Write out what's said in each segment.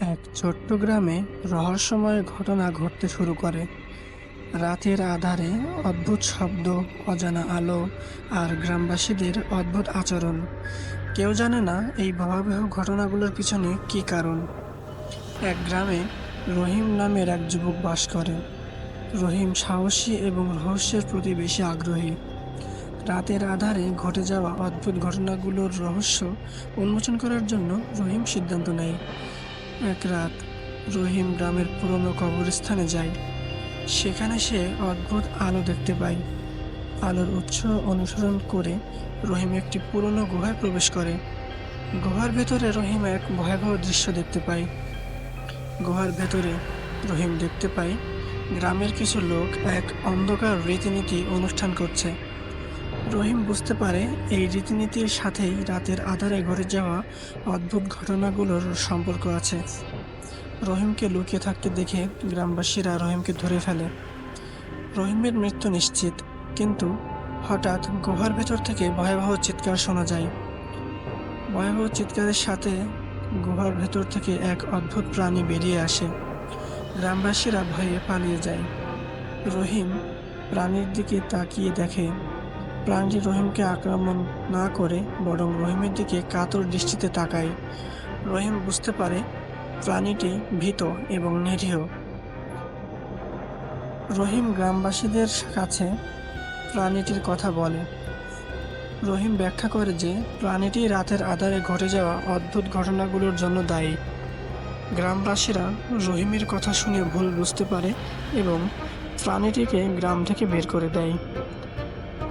এক ছোট্ট গ্রামে রহস্যময় ঘটনা ঘটতে শুরু করে। রাতের আধারে অদ্ভুত শব্দ, অজানা আলো আর গ্রামবাসীদের অদ্ভুত আচরণ। কেউ জানে না এই ভয়াবহ ঘটনাগুলোর পিছনে কী কারণ। এক গ্রামে রহিম নামের এক যুবক বাস করে। রহিম সাহসী এবং রহস্যের প্রতি বেশি আগ্রহী। রাতের আধারে ঘটে যাওয়া অদ্ভুত ঘটনাগুলোর রহস্য উন্মোচন করার জন্য রহিম সিদ্ধান্ত নেয়। এক রাত রহিম গ্রামের পুরনো কবরস্থানে যায়। সেখানে সে অদ্ভুত আলো দেখতে পায়। আলোর উৎস অনুসরণ করে রহিম একটি পুরনো গুহায় প্রবেশ করে। গুহার ভেতরে রহিম এক ভয়াবহ দৃশ্য দেখতে পায়। গুহার ভেতরে রহিম দেখতে পায়, গ্রামের কিছু লোক এক অন্ধকার রীতিনীতি অনুষ্ঠান করছে। রহিম বুঝতে পারে এই রীতিনীতির সাথেই রাতের আধারে ঘটে যাওয়া অদ্ভুত ঘটনাগুলোর সম্পর্ক আছে। রহিমকে লুকিয়ে থাকতে দেখে গ্রামবাসীরা রহিমকে ধরে ফেলে। রহিমের মৃত্যু নিশ্চিত, কিন্তু হঠাৎ গুহার ভেতর থেকে ভয়াবহ চিৎকার শোনা যায়। ভয়াবহ চিৎকারের সাথে গুহার ভেতর থেকে এক অদ্ভুত প্রাণী বেরিয়ে আসে। গ্রামবাসীরা ভয়ে পালিয়ে যায়। রহিম প্রাণীর দিকে তাকিয়ে দেখে প্রাণীটি রহিমকে আক্রমণ না করে বরং রহিমের দিকে কাতর দৃষ্টিতে তাকায়। রহিম বুঝতে পারে প্রাণীটি ভীত এবং নিরীহ। রহিম গ্রামবাসীদের কাছে প্রাণীটির কথা বলে। রহিম ব্যাখ্যা করে যে প্রাণীটি রাতের আধারে ঘটে যাওয়া অদ্ভুত ঘটনাগুলোর জন্য দায়ী। গ্রামবাসীরা রহিমের কথা শুনে ভুল বুঝতে পারে এবং প্রাণীটিকে গ্রাম থেকে বের করে দেয়।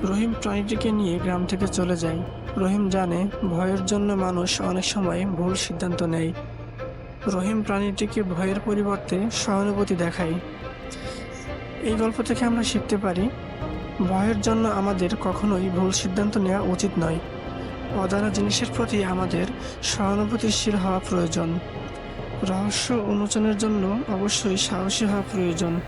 রহিম প্রাণীটিকে নিয়ে গ্রাম থেকে চলে যায়। রহিম জানে ভয়ের জন্য মানুষ অনেক সময় ভুল সিদ্ধান্ত নেয়। রহিম প্রাণীটিকে ভয়ের পরিবর্তে সহানুভূতি দেখায়। এই গল্প থেকে আমরা শিখতে পারি, ভয়ের জন্য আমাদের কখনোই ভুল সিদ্ধান্ত নেওয়া উচিত নয়। অজানা জিনিসের প্রতি আমাদের সহানুভূতিশীল হওয়া প্রয়োজন। রহস্য উন্মোচনের জন্য অবশ্যই সাহসী হওয়া প্রয়োজন।